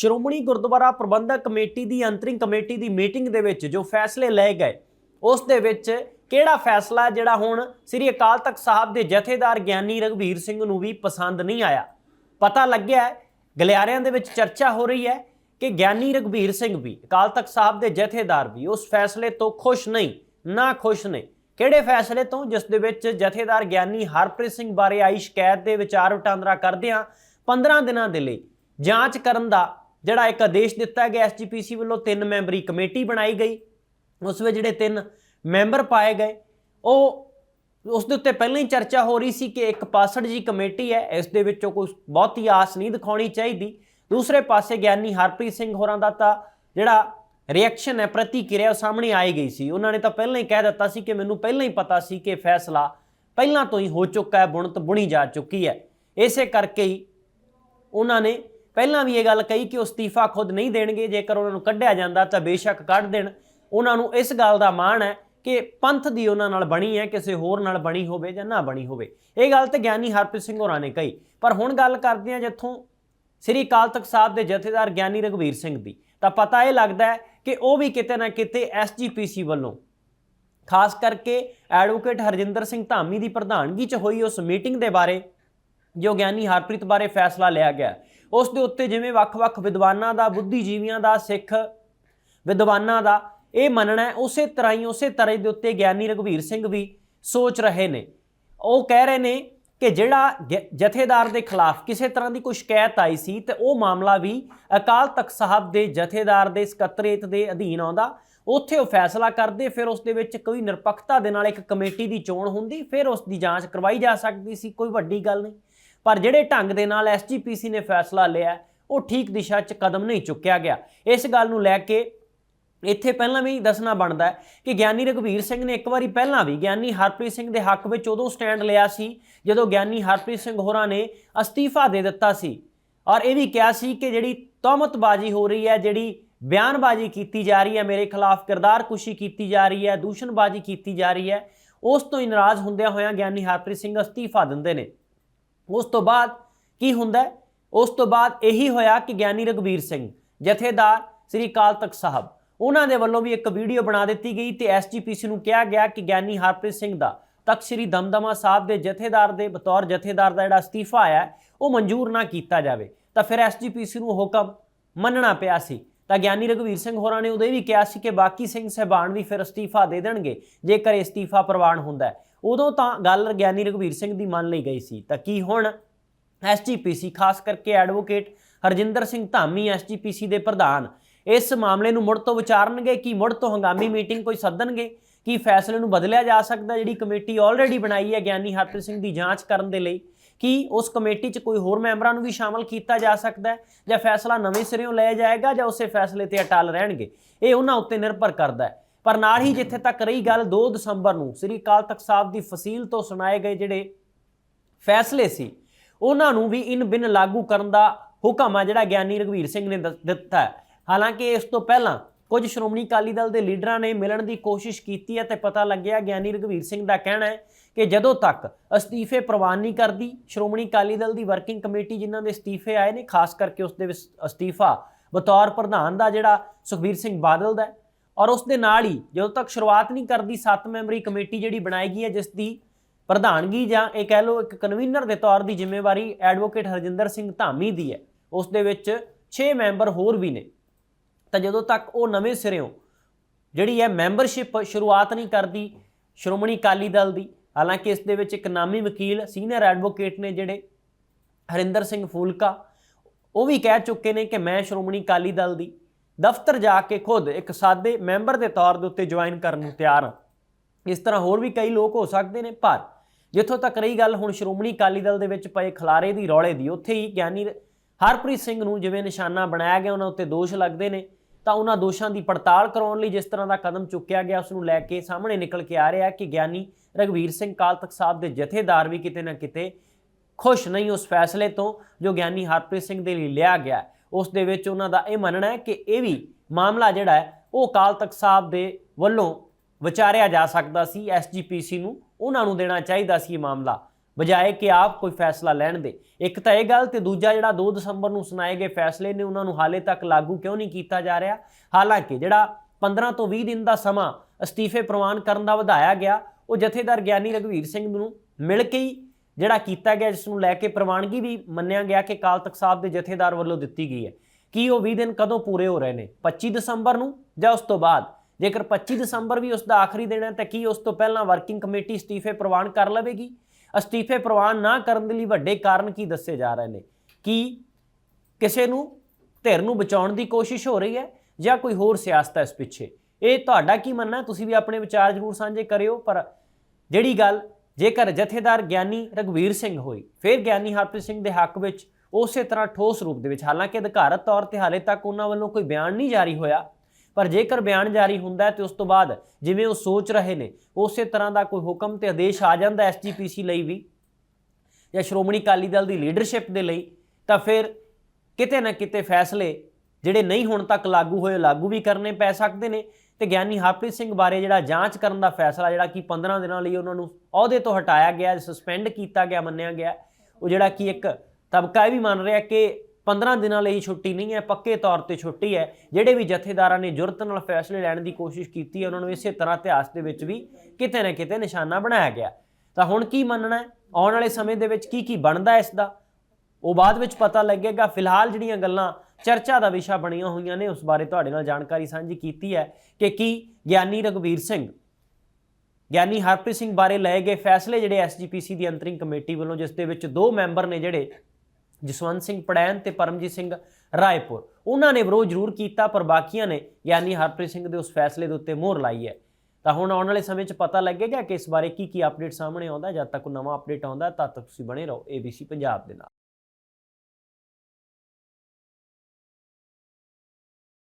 ਸ਼੍ਰੋਮਣੀ ਗੁਰਦੁਆਰਾ ਪ੍ਰਬੰਧਕ committee ਦੀ ਅੰਤਰਿੰਗ committee ਦੀ ਮੀਟਿੰਗ ਦੇ ਵਿੱਚ ਜੋ ਫੈਸਲੇ ਲਏ ਗਏ, ਉਸ ਦੇ ਵਿੱਚ ਕਿਹੜਾ ਫੈਸਲਾ ਜਿਹੜਾ ਹੁਣ ਸ੍ਰੀ ਅਕਾਲ ਤਖਤ ਸਾਹਿਬ ਦੇ ਜਥੇਦਾਰ ਗਿਆਨੀ ਰਘਵੀਰ ਸਿੰਘ ਨੂੰ ਵੀ ਪਸੰਦ ਨਹੀਂ ਆਇਆ? ਪਤਾ ਲੱਗਿਆ ਗਲਿਆਰਿਆਂ ਦੇ ਵਿੱਚ ਚਰਚਾ ਹੋ ਰਹੀ ਹੈ ਕਿ ਗਿਆਨੀ ਰਘਵੀਰ ਸਿੰਘ ਵੀ, ਅਕਾਲ ਤਖਤ ਸਾਹਿਬ ਦੇ ਜਥੇਦਾਰ ਵੀ ਉਸ ਫੈਸਲੇ ਤੋਂ ਖੁਸ਼ ਨਹੀਂ, ਨਾ ਖੁਸ਼ ਨੇ। ਕਿਹੜੇ ਫੈਸਲੇ ਤੋਂ? ਜਿਸ ਦੇ ਵਿੱਚ ਜਥੇਦਾਰ ਗਿਆਨੀ ਹਰਪ੍ਰੀਤ ਸਿੰਘ ਬਾਰੇ ਆਈ ਸ਼ਿਕਾਇਤ ਦੇ ਵਿਚਾਰ ਵਟਾਂਦਰਾ ਕਰਦਿਆਂ 15 ਦਿਨਾਂ ਦੇ ਲਈ ਜਾਂਚ ਕਰਨ ਦਾ ਜਿਹੜਾ ਇੱਕ ਆਦੇਸ਼ ਦਿੱਤਾ ਗਿਆ ਐਸਜੀਪੀਸੀ ਵੱਲੋਂ ਤਿੰਨ ਮੈਂਬਰੀ ਕਮੇਟੀ ਬਣਾਈ ਗਈ। ਉਸ ਵਿੱਚ ਜਿਹੜੇ ਤਿੰਨ ਮੈਂਬਰ ਪਾਏ ਗਏ। ਉਹ ਉਸ ਦੇ ਉੱਤੇ ਪਹਿਲਾਂ ਹੀ ਚਰਚਾ ਹੋ ਰਹੀ ਸੀ ਕਿ ਇੱਕ ਪਾਸੜ ਜੀ ਕਮੇਟੀ ਹੈ, ਇਸ ਦੇ ਵਿੱਚੋਂ ਕੋਈ ਬਹੁਤੀ ਆਸ ਨਹੀਂ ਦਿਖਾਉਣੀ ਚਾਹੀਦੀ। ਦੂਸਰੇ ਪਾਸੇ ਗਿਆਨੀ ਹਰਪ੍ਰੀਤ ਸਿੰਘ ਹੋਰਾਂ ਦਾ ਤਾਂ ਜਿਹੜਾ ਰਿਐਕਸ਼ਨ ਹੈ, ਪ੍ਰਤੀਕਿਰਿਆ ਉਹ ਸਾਹਮਣੇ ਆਈ ਗਈ ਸੀ। ਉਹਨਾਂ ਨੇ ਤਾਂ ਪਹਿਲਾਂ ਹੀ ਕਹਿ ਦਿੱਤਾ ਸੀ ਕਿ ਮੈਨੂੰ ਪਹਿਲਾਂ ਹੀ ਪਤਾ ਸੀ ਕਿ ਫੈਸਲਾ ਪਹਿਲਾਂ ਤੋਂ ਹੀ ਹੋ ਚੁੱਕਾ ਹੈ, ਬੁਣਤ ਬੁਣੀ ਜਾ ਚੁੱਕੀ ਹੈ। ਇਸੇ ਕਰਕੇ ਹੀ ਉਹਨਾਂ ਨੇ ਪਹਿਲਾਂ ਵੀ ਇਹ ਗੱਲ ਕਹੀ ਕਿ ਉਹ ਅਸਤੀਫਾ ਖੁਦ ਨਹੀਂ ਦੇਣਗੇ, ਜੇਕਰ ਉਹਨਾਂ ਨੂੰ ਕੱਢਿਆ ਜਾਂਦਾ ਤਾਂ ਬੇਸ਼ੱਕ ਕੱਢ ਦੇਣ। ਉਹਨਾਂ ਨੂੰ ਇਸ ਗੱਲ ਦਾ ਮਾਣ ਹੈ ਕਿ ਪੰਥ ਦੀ ਉਹਨਾਂ ਨਾਲ ਬਣੀ ਹੈ, ਕਿਸੇ ਹੋਰ ਨਾਲ ਬਣੀ ਹੋਵੇ ਜਾਂ ਨਾ ਬਣੀ ਹੋਵੇ। ਇਹ ਗੱਲ ਤੇ ਗਿਆਨੀ ਹਰਪ੍ਰੀਤ ਸਿੰਘ ਹੋਰਾਂ ਨੇ ਕਹੀ। ਪਰ ਹੁਣ ਗੱਲ ਕਰਦੇ ਹਾਂ ਜਿੱਥੋਂ ਸ੍ਰੀ ਅਕਾਲ ਤਖਤ ਸਾਹਿਬ ਦੇ ਜਥੇਦਾਰ ਗਿਆਨੀ ਰਘਵੀਰ ਸਿੰਘ ਦੀ। ਤਾਂ ਪਤਾ ਇਹ ਲੱਗਦਾ ਹੈ ਕਿ ਉਹ ਵੀ ਕਿਤੇ ਨਾ ਕਿਤੇ ਐਸਜੀਪੀਸੀ ਵੱਲੋਂ, ਖਾਸ ਕਰਕੇ ਐਡਵੋਕੇਟ ਹਰਜਿੰਦਰ ਸਿੰਘ ਧਾਮੀ ਦੀ ਪ੍ਰਧਾਨਗੀ 'ਚ ਹੋਈ ਉਸ ਮੀਟਿੰਗ ਦੇ ਬਾਰੇ, ਜੋ ਗਿਆਨੀ ਹਰਪ੍ਰੀਤ ਬਾਰੇ ਫੈਸਲਾ ਲਿਆ ਗਿਆ। ਉਸ ਦੇ ਉੱਤੇ ਜਿਵੇਂ ਵੱਖ-ਵੱਖ ਵਿਦਵਾਨਾਂ ਦਾ, ਬੁੱਧੀਜੀਵੀਆਂ ਦਾ, ਸਿੱਖ ਵਿਦਵਾਨਾਂ ਦਾ ਇਹ ਮੰਨਣਾ ਹੈ, ਉਸੇ ਤਰ੍ਹਾਂ ਹੀ ਉਸੇ ਤਰ੍ਹਾਂ ਦੇ ਉੱਤੇ ਗਿਆਨੀ ਰਘਵੀਰ ਸਿੰਘ ਵੀ ਸੋਚ ਰਹੇ ਨੇ। ਉਹ ਕਹਿ ਰਹੇ ਨੇ ਕਿ ਜਿਹੜਾ ਜਥੇਦਾਰ ਦੇ ਖਿਲਾਫ ਕਿਸੇ ਤਰ੍ਹਾਂ ਦੀ ਕੋਈ ਸ਼ਿਕਾਇਤ ਆਈ ਸੀ ਤੇ ਉਹ ਮਾਮਲਾ ਵੀ ਅਕਾਲ ਤਖਤ ਸਾਹਿਬ ਦੇ ਜਥੇਦਾਰ ਦੇ ਸਕੱਤਰੇਤ ਦੇ ਅਧੀਨ ਆਉਂਦਾ। ਉੱਥੇ ਉਹ ਫੈਸਲਾ ਕਰਦੇ, ਫਿਰ ਉਸ ਦੇ ਵਿੱਚ ਕੋਈ ਨਿਰਪੱਖਤਾ ਦੇ ਨਾਲ ਇੱਕ ਕਮੇਟੀ ਦੀ ਚੋਣ ਹੁੰਦੀ, ਫਿਰ ਉਸ ਦੀ ਜਾਂਚ ਕਰਵਾਈ ਜਾ ਸਕਦੀ ਸੀ, ਕੋਈ ਵੱਡੀ ਗੱਲ ਨਹੀਂ। ਪਰ ਜਿਹੜੇ ਢੰਗ ਦੇ ਨਾਲ ਐਸਜੀਪੀਸੀ ਨੇ ਫੈਸਲਾ ਲਿਆ, ਉਹ ਠੀਕ ਦਿਸ਼ਾ 'ਚ ਕਦਮ ਨਹੀਂ ਚੁੱਕਿਆ ਗਿਆ। ਇਸ ਗੱਲ ਨੂੰ ਲੈ ਕੇ ਇੱਥੇ ਪਹਿਲਾਂ ਵੀ ਦੱਸਣਾ ਬਣਦਾ ਹੈ ਕਿ ਗਿਆਨੀ ਰਘਵੀਰ ਸਿੰਘ ਨੇ ਇੱਕ ਵਾਰੀ ਪਹਿਲਾਂ ਵੀ ਗਿਆਨੀ ਹਰਪ੍ਰੀਤ ਸਿੰਘ ਦੇ ਹੱਕ ਵਿੱਚ ਉਦੋਂ ਸਟੈਂਡ ਲਿਆ ਸੀ, ਜਦੋਂ ਗਿਆਨੀ ਹਰਪ੍ਰੀਤ ਸਿੰਘ ਹੋਰਾਂ ਨੇ ਅਸਤੀਫਾ ਦੇ ਦਿੱਤਾ ਸੀ। ਔਰ ਇਹ ਵੀ ਕਿਹਾ ਸੀ ਕਿ ਜਿਹੜੀ ਤਹਮਤਬਾਜ਼ੀ ਹੋ ਰਹੀ ਹੈ, ਜਿਹੜੀ ਬਿਆਨਬਾਜ਼ੀ ਕੀਤੀ ਜਾ ਰਹੀ ਹੈ, ਮੇਰੇ ਖਿਲਾਫ ਕਿਰਦਾਰ ਕੁਸ਼ੀ ਕੀਤੀ ਜਾ ਰਹੀ ਹੈ, ਦੂਸ਼ਣਬਾਜ਼ੀ ਕੀਤੀ ਜਾ ਰਹੀ ਹੈ, ਉਸ ਤੋਂ ਹੀ ਨਾਰਾਜ਼ ਹੁੰਦਿਆਂ ਹੋਇਆਂ ਗਿਆਨੀ ਹਰਪ੍ਰੀਤ ਸਿੰਘ ਅਸਤੀਫਾ ਦਿੰਦੇ ਨੇ। ਉਸ ਤੋਂ ਬਾਅਦ ਕੀ ਹੁੰਦਾ ਉਸ ਤੋਂ ਬਾਅਦ ਇਹੀ ਹੋਇਆ ਕਿ ਗਿਆਨੀ ਰਘਵੀਰ ਸਿੰਘ ਜਥੇਦਾਰ ਸ੍ਰੀ ਅਕਾਲ ਤਖਤ ਸਾਹਿਬ ਉਹਨਾਂ ਦੇ ਵੱਲੋਂ ਵੀ ਇੱਕ ਵੀਡੀਓ ਬਣਾ ਦਿੱਤੀ ਗਈ ਤੇ ਐਸਜੀਪੀਸੀ ਨੂੰ ਕਿਹਾ ਗਿਆ ਕਿ ਗਿਆਨੀ ਹਰਪ੍ਰੀਤ ਸਿੰਘ ਦਾ ਤਖਤ ਸ੍ਰੀ ਦਮਦਮਾ ਸਾਹਿਬ ਦੇ ਜਥੇਦਾਰ ਦੇ ਬਤੌਰ ਜਥੇਦਾਰ ਦਾ ਜਿਹੜਾ ਅਸਤੀਫਾ ਆਇਆ ਹੈ, ਉਹ ਮਨਜ਼ੂਰ ਨਾ ਕੀਤਾ ਜਾਵੇ। ਤਾਂ ਫਿਰ ਐਸਜੀਪੀਸੀ ਨੂੰ ਹੁਕਮ ਮੰਨਣਾ ਪਿਆ ਸੀ। ਤਾਂ ਗਿਆਨੀ ਰਘਵੀਰ ਸਿੰਘ ਹੋਰਾਂ ਨੇ ਉਹਦੇ ਵੀ ਕਿਹਾ ਸੀ ਕਿ ਬਾਕੀ ਸਿੰਘ ਸਹਿਬਾਨ ਵੀ ਫਿਰ ਅਸਤੀਫਾ ਦੇ ਦੇਣਗੇ ਜੇਕਰ ਅਸਤੀਫਾ ਪ੍ਰਵਾਨ ਹੁੰਦਾ ਉਦੋਂ ਤਾਂ ਗੱਲ ਗਿਆਨੀ ਰਘਵੀਰ ਸਿੰਘ ਦੀ ਮੰਨ ਲਈ ਗਈ ਸੀ। ਤਾਂ ਕੀ ਹੁਣ ਐਸਜੀਪੀਸੀ ਖਾਸ ਕਰਕੇ ਐਡਵੋਕੇਟ ਹਰਜਿੰਦਰ ਸਿੰਘ ਧਾਮੀ ਐਸਜੀਪੀਸੀ ਦੇ ਪ੍ਰਧਾਨ, ਇਸ ਮਾਮਲੇ ਨੂੰ ਮੁੜ ਤੋਂ ਵਿਚਾਰਨਗੇ? ਕਿ ਮੁੜ ਤੋਂ ਹੰਗਾਮੀ ਮੀਟਿੰਗ ਕੋਈ ਸੱਦਣਗੇ? ਕੀ ਫੈਸਲੇ ਨੂੰ ਬਦਲਿਆ ਜਾ ਸਕਦਾ? ਜਿਹੜੀ ਕਮੇਟੀ ਆਲਰੇਡੀ ਬਣਾਈ ਹੈ ਗਿਆਨੀ ਹਰਪ੍ਰੀਤ ਸਿੰਘ ਦੀ ਜਾਂਚ ਕਰਨ ਦੇ ਲਈ, ਕੀ ਉਸ ਕਮੇਟੀ 'ਚ ਕੋਈ ਹੋਰ ਮੈਂਬਰਾਂ ਨੂੰ ਵੀ ਸ਼ਾਮਲ ਕੀਤਾ ਜਾ ਸਕਦਾ ਹੈ? ਜਾਂ ਫੈਸਲਾ ਨਵੇਂ ਸਿਰਿਓਂ ਲਿਆ ਜਾਏਗਾ ਜਾਂ ਉਸੇ ਫੈਸਲੇ ਤੇ ਅਟਲ ਰਹਿਣਗੇ? ਇਹ ਉਹਨਾਂ ਉੱਤੇ ਨਿਰਭਰ ਕਰਦਾ ਹੈ। ਪਰ ਨਾਲ ਹੀ ਜਿੱਥੇ ਤੱਕ ਰਹੀ ਗੱਲ 2 ਦਸੰਬਰ ਨੂੰ ਸ੍ਰੀ ਅਕਾਲ ਤਖਤ ਸਾਹਿਬ ਦੀ ਫਸੀਲ ਤੋਂ ਸੁਣਾਏ ਗਏ ਜਿਹੜੇ ਫੈਸਲੇ ਸੀ, ਉਹਨਾਂ ਨੂੰ ਵੀ ਇਨ ਬਿਨ ਲਾਗੂ ਕਰਨ ਦਾ ਹੁਕਮ ਆ ਜਿਹੜਾ ਗਿਆਨੀ ਰਘਵੀਰ ਸਿੰਘ ਨੇ ਦ- ਦਿੱਤਾ ਹਾਲਾਂਕਿ ਇਸ ਤੋਂ ਪਹਿਲਾਂ ਕੁਝ ਸ਼੍ਰੋਮਣੀ ਅਕਾਲੀ ਦਲ ਦੇ ਲੀਡਰਾਂ ਨੇ ਮਿਲਣ ਦੀ ਕੋਸ਼ਿਸ਼ ਕੀਤੀ ਹੈ ਤੇ ਪਤਾ ਲੱਗਿਆ ਗਿਆਨੀ ਰਘਵੀਰ ਸਿੰਘ ਦਾ ਕਹਿਣਾ ਹੈ ਕਿ ਜਦੋਂ ਤੱਕ ਅਸਤੀਫੇ ਪ੍ਰਵਾਨ ਨਹੀਂ ਕਰਦੀ, ਸ਼੍ਰੋਮਣੀ ਅਕਾਲੀ ਦਲ ਦੀ ਵਰਕਿੰਗ ਕਮੇਟੀ ਜਿਨ੍ਹਾਂ ਦੇ ਅਸਤੀਫੇ ਆਏ ਨੇ, ਖਾਸ ਕਰਕੇ ਉਸ ਦੇ ਅਸਤੀਫਾ, ਬਤੌਰ ਪ੍ਰਧਾਨ ਦਾ ਜਿਹੜਾ ਸੁਖਬੀਰ ਸਿੰਘ ਬਾਦਲ ਦਾ ਔਰ ਉਸ ਦੇ ਨਾਲ ਹੀ ਜਦੋਂ ਤੱਕ ਸ਼ੁਰੂਆਤ ਨਹੀਂ ਕਰਦੀ 7 ਮੈਂਬਰੀ ਕਮੇਟੀ ਜਿਹੜੀ ਬਣਾਈ ਗਈ ਹੈ, ਜਿਸ ਦੀ ਪ੍ਰਧਾਨਗੀ ਜਾਂ ਇਹ ਕਹਿ ਲਓ ਇੱਕ ਕਨਵੀਨਰ ਦੇ ਤੌਰ ਦੀ ਜ਼ਿੰਮੇਵਾਰੀ ਐਡਵੋਕੇਟ ਹਰਜਿੰਦਰ ਸਿੰਘ ਧਾਮੀ ਦੀ ਹੈ, ਉਸ ਦੇ ਵਿੱਚ 6 ਮੈਂਬਰ ਹੋਰ ਵੀ ਨੇ। ਤਾਂ ਜਦੋਂ ਤੱਕ ਉਹ ਨਵੇਂ ਸਿਰਿਓਂ ਜਿਹੜੀ ਹੈ ਮੈਂਬਰਸ਼ਿਪ ਸ਼ੁਰੂਆਤ ਨਹੀਂ ਕਰਦੀ ਸ਼੍ਰੋਮਣੀ ਅਕਾਲੀ ਦਲ ਦੀ, ਹਾਲਾਂਕਿ ਇਸ ਦੇ ਵਿੱਚ ਇੱਕ ਨਾਮੀ ਵਕੀਲ ਸੀਨੀਅਰ ਐਡਵੋਕੇਟ ਨੇ ਜਿਹੜੇ ਹਰਿੰਦਰ ਸਿੰਘ ਫੂਲਕਾ, ਉਹ ਵੀ ਕਹਿ ਚੁੱਕੇ ਨੇ ਕਿ ਮੈਂ ਸ਼੍ਰੋਮਣੀ ਅਕਾਲੀ ਦਲ ਦੀ ਦਫ਼ਤਰ ਜਾ ਕੇ ਖੁਦ ਇੱਕ ਸਾਦੇ ਮੈਂਬਰ ਦੇ ਤੌਰ ਦੇ ਉੱਤੇ ਜੁਆਇਨ ਕਰਨ ਨੂੰ ਤਿਆਰ ਹਾਂ। ਇਸ ਤਰ੍ਹਾਂ ਹੋਰ ਵੀ ਕਈ ਲੋਕ ਹੋ ਸਕਦੇ ਨੇ, ਪਰ ਜਿੱਥੋਂ ਤੱਕ ਰਹੀ ਗੱਲ, ਹੁਣ ਸ਼੍ਰੋਮਣੀ ਅਕਾਲੀ ਦਲ ਦੇ ਵਿੱਚ ਪਏ ਖਲਾਰੇ ਦੀ, ਰੌਲੇ ਦੀ, ਉੱਥੇ ਹੀ ਗਿਆਨੀ ਹਰਪ੍ਰੀਤ ਸਿੰਘ ਨੂੰ ਜਿਵੇਂ ਨਿਸ਼ਾਨਾ ਬਣਾਇਆ ਗਿਆ, ਉਹਨਾਂ ਉੱਤੇ ਦੋਸ਼ ਲੱਗਦੇ ਨੇ। ਤਾਂ ਉਹਨਾਂ ਦੋਸ਼ਾਂ ਦੀ ਪੜਤਾਲ ਕਰਾਉਣ ਲਈ ਜਿਸ ਤਰ੍ਹਾਂ ਦਾ ਕਦਮ ਚੁੱਕਿਆ ਗਿਆ, ਉਸ ਨੂੰ ਲੈ ਕੇ ਸਾਹਮਣੇ ਨਿਕਲ ਕੇ ਆ ਰਿਹਾ ਕਿ ਗਿਆਨੀ ਰਘਵੀਰ ਸਿੰਘ ਕਾਲ ਤਖਤ ਸਾਹਿਬ ਦੇ ਜਥੇਦਾਰ ਵੀ ਕਿਤੇ ਨਾ ਕਿਤੇ ਖੁਸ਼ ਨਹੀਂ ਉਸ ਫੈਸਲੇ ਤੋਂ, ਜੋ ਗਿਆਨੀ ਹਰਪ੍ਰੀਤ ਸਿੰਘ ਦੇ ਲਈ ਲਿਆ ਗਿਆ ਉਸ ਦੇ ਵਿੱਚ ਉਹਨਾਂ ਦਾ ਇਹ ਮੰਨਣਾ ਹੈ ਕਿ ਇਹ ਵੀ ਮਾਮਲਾ ਜਿਹੜਾ ਹੈ, ਉਹ ਅਕਾਲ ਤਖਤ ਸਾਹਿਬ ਦੇ ਵੱਲੋਂ ਵਿਚਾਰਿਆ ਜਾ ਸਕਦਾ ਸੀ ਐਸਜੀਪੀਸੀ ਨੂੰ, ਉਹਨਾਂ ਨੂੰ ਦੇਣਾ ਚਾਹੀਦਾ ਸੀ ਇਹ ਮਾਮਲਾ। ਬਜਾਏ ਕਿ ਆਪ ਕੋਈ ਫੈਸਲਾ ਲੈਣ ਦੇ। ਇੱਕ ਤਾਂ ਇਹ ਗੱਲ ਤੇ ਦੂਜਾ ਜਿਹੜਾ 2 ਦਸੰਬਰ ਨੂੰ ਸੁਣਾਏ ਗਏ ਫੈਸਲੇ ਨੇ, ਉਹਨਾਂ ਨੂੰ ਹਾਲੇ ਤੱਕ ਲਾਗੂ ਕਿਉਂ ਨਹੀਂ ਕੀਤਾ ਜਾ ਰਿਹਾ? ਹਾਲਾਂਕਿ ਜਿਹੜਾ 15 ਤੋਂ 20 ਦਿਨ ਦਾ ਸਮਾਂ ਅਸਤੀਫੇ ਪ੍ਰਵਾਨ ਕਰਨ ਦਾ ਵਧਾਇਆ ਗਿਆ, ਉਹ ਜਥੇਦਾਰ ਗਿਆਨੀ ਰਘਵੀਰ ਸਿੰਘ ਨੂੰ ਮਿਲ ਕੇ ਹੀ ਜਿਹੜਾ ਕੀਤਾ ਗਿਆ ਜਿਸ ਨੂੰ ਲੈ ਕੇ ਪ੍ਰਵਾਨਗੀ ਵੀ ਮੰਨਿਆ ਗਿਆ ਕਿ ਅਕਾਲ ਤਖਤ ਸਾਹਿਬ ਦੇ ਜਥੇਦਾਰ ਵੱਲੋਂ ਦਿੱਤੀ ਗਈ ਹੈ। ਕੀ ਉਹ 20 ਦਿਨ ਕਦੋਂ ਪੂਰੇ ਹੋ ਰਹੇ ਨੇ? 25 ਦਸੰਬਰ ਨੂੰ ਜਾਂ ਉਸ ਤੋਂ ਬਾਅਦ? ਜੇਕਰ 25 ਦਸੰਬਰ ਵੀ ਉਸ ਦਾ ਆਖਰੀ ਦਿਨ ਹੈ, ਤਾਂ ਕੀ ਉਸ ਤੋਂ ਪਹਿਲਾਂ ਵਰਕਿੰਗ ਕਮੇਟੀ ਅਸਤੀਫੇ ਪ੍ਰਵਾਨ ਕਰ ਲਵੇਗੀ? ਅਸਤੀਫੇ ਪ੍ਰਵਾਨ ਨਾ ਕਰਨ ਦੇ ਲਈ ਵੱਡੇ ਕਾਰਨ ਕੀ ਦੱਸੇ ਜਾ ਰਹੇ ਨੇ? ਕੀ ਕਿਸੇ ਨੂੰ ਧਿਰ ਨੂੰ ਬਚਾਉਣ ਦੀ ਕੋਸ਼ਿਸ਼ ਹੋ ਰਹੀ ਹੈ ਜਾਂ ਕੋਈ ਹੋਰ ਸਿਆਸਤ ਹੈ ਇਸ ਪਿੱਛੇ? ਇਹ ਤੁਹਾਡਾ ਕੀ ਮੰਨਣਾ? ਤੁਸੀਂ ਵੀ ਆਪਣੇ ਵਿਚਾਰ ਜ਼ਰੂਰ ਸਾਂਝੇ ਕਰਿਓ, ਪਰ ਜਿਹੜੀ ਗੱਲ ਜੇਕਰ ਜਥੇਦਾਰ ਗਿਆਨੀ ਰਘਵੀਰ ਸਿੰਘ ਹੋਈ ਫਿਰ ਗਿਆਨੀ ਹਰਪ੍ਰੀਤ ਸਿੰਘ ਦੇ ਹੱਕ ਵਿੱਚ ਉਸੇ ਤਰ੍ਹਾਂ ਠੋਸ ਰੂਪ ਦੇ ਵਿੱਚ, ਹਾਲਾਂਕਿ ਅਧਿਕਾਰਤ ਤੌਰ ਤੇ ਹਾਲੇ ਤੱਕ ਉਹਨਾਂ ਵੱਲੋਂ ਕੋਈ ਬਿਆਨ ਨਹੀਂ ਜਾਰੀ ਹੋਇਆ, ਪਰ ਜੇਕਰ ਬਿਆਨ ਜਾਰੀ ਹੁੰਦਾ ਹੈ ਤੇ ਉਸ ਤੋਂ ਬਾਅਦ ਜਿਵੇਂ ਉਹ ਸੋਚ ਰਹੇ ਨੇ, ਉਸੇ ਤਰ੍ਹਾਂ ਦਾ ਕੋਈ ਹੁਕਮ ਤੇ ਆਦੇਸ਼ ਆ ਜਾਂਦਾ ਐਸਜੀਪੀਸੀ ਲਈ ਵੀ, ਜਾਂ ਸ਼੍ਰੋਮਣੀ ਅਕਾਲੀ ਦਲ ਦੀ ਲੀਡਰਸ਼ਿਪ ਦੇ ਲਈ, ਤਾਂ ਫਿਰ ਕਿਤੇ ਨਾ ਕਿਤੇ ਫੈਸਲੇ ਜਿਹੜੇ ਨਹੀਂ ਹੁਣ ਤੱਕ ਲਾਗੂ ਹੋਏ, ਲਾਗੂ ਵੀ ਕਰਨੇ ਪੈ ਸਕਦੇ ਨੇ ਤੇ ਗਿਆਨੀ ਹਰਪ੍ਰੀਤ ਸਿੰਘ ਬਾਰੇ ਜਿਹੜਾ ਜਾਂਚ ਕਰਨ ਦਾ ਫੈਸਲਾ ਜਿਹੜਾ ਕਿ 15 ਦਿਨਾਂ ਲਈ ਉਹਨਾਂ ਨੂੰ ਅਹੁਦੇ ਤੋਂ ਹਟਾਇਆ ਗਿਆ ਸਸਪੈਂਡ ਕੀਤਾ ਗਿਆ, ਮੰਨਿਆ ਗਿਆ। ਉਹ ਜਿਹੜਾ ਕਿ ਇੱਕ ਤਬਕਾ ਇਹ ਵੀ ਮੰਨ ਰਿਹਾ ਕਿ 15 ਦਿਨਾਂ ਲਈ ਛੁੱਟੀ ਨਹੀਂ ਹੈ, ਪੱਕੇ ਤੌਰ ਤੇ ਛੁੱਟੀ ਹੈ। ਜਿਹੜੇ ਵੀ ਜਥੇਦਾਰਾਂ ਨੇ ਜੁਰਤ ਨਾਲ ਫੈਸਲੇ ਲੈਣ ਦੀ ਕੋਸ਼ਿਸ਼ ਕੀਤੀ ਹੈ, ਉਹਨਾਂ ਨੂੰ ਇਸੇ ਤਰ੍ਹਾਂ ਇਤਿਹਾਸ ਦੇ ਵਿੱਚ ਵੀ ਕਿਤੇ ਨਾ ਕਿਤੇ ਨਿਸ਼ਾਨਾ ਬਣਾਇਆ ਗਿਆ। ਤਾਂ ਹੁਣ ਕੀ ਮੰਨਣਾ ਹੈ? ਆਉਣ ਵਾਲੇ ਸਮੇਂ ਦੇ ਵਿੱਚ ਕੀ ਕੀ ਬਣਦਾ ਹੈ ਇਸ ਦਾ? ਉਹ ਬਾਅਦ ਵਿੱਚ ਪਤਾ ਲੱਗੇਗਾ। ਫਿਲਹਾਲ ਜਿਹੜੀਆਂ ਗੱਲਾਂ ਚਰਚਾ ਦਾ ਵਿਸ਼ਾ ਬਣੀਆਂ ਹੋਈਆਂ ਨੇ, ਉਸ ਬਾਰੇ ਤੁਹਾਡੇ ਨਾਲ ਜਾਣਕਾਰੀ ਸਾਂਝੀ ਕੀਤੀ ਹੈ ਕਿ ਕੀ ਗਿਆਨੀ ਰਘਵੀਰ ਸਿੰਘ, ਗਿਆਨੀ ਹਰਪ੍ਰੀਤ ਸਿੰਘ ਬਾਰੇ ਲਏ ਗਏ ਫੈਸਲੇ ਜਿਹੜੇ ਐਸਜੀਪੀਸੀ ਦੀ ਅੰਤਰਿੰਗ ਕਮੇਟੀ ਵੱਲੋਂ, ਜਿਸ ਦੇ ਵਿੱਚ ਦੋ ਮੈਂਬਰ ਨੇ ਜਿਹੜੇ ਜਸਵੰਤ ਸਿੰਘ ਪੜੈਨ ਤੇ ਪਰਮਜੀਤ ਸਿੰਘ ਰਾਏਪੁਰ, ਉਹਨਾਂ ਨੇ ਵਿਰੋਧ ਜ਼ਰੂਰ ਕੀਤਾ, ਪਰ ਬਾਕੀਆਂ ਨੇ ਗਿਆਨੀ ਹਰਪ੍ਰੀਤ ਸਿੰਘ ਦੇ ਉਸ ਫੈਸਲੇ ਦੇ ਉੱਤੇ ਮੋਹਰ ਲਾਈ ਹੈ। ਤਾਂ ਹੁਣ ਆਉਣ ਵਾਲੇ ਸਮੇਂ 'ਚ ਪਤਾ ਲੱਗੇਗਾ ਕਿ ਇਸ ਬਾਰੇ ਕੀ ਕੀ ਅਪਡੇਟ ਸਾਹਮਣੇ ਆਉਂਦਾ, ਜਦ ਤੱਕ ਕੋਈ ਨਵਾਂ ਅਪਡੇਟ ਆਉਂਦਾ, ਤਦ ਤੱਕ ਤੁਸੀਂ ਬਣੇ ਰਹੋ ABC ਪੰਜਾਬ ਦੇ ਨਾਲ।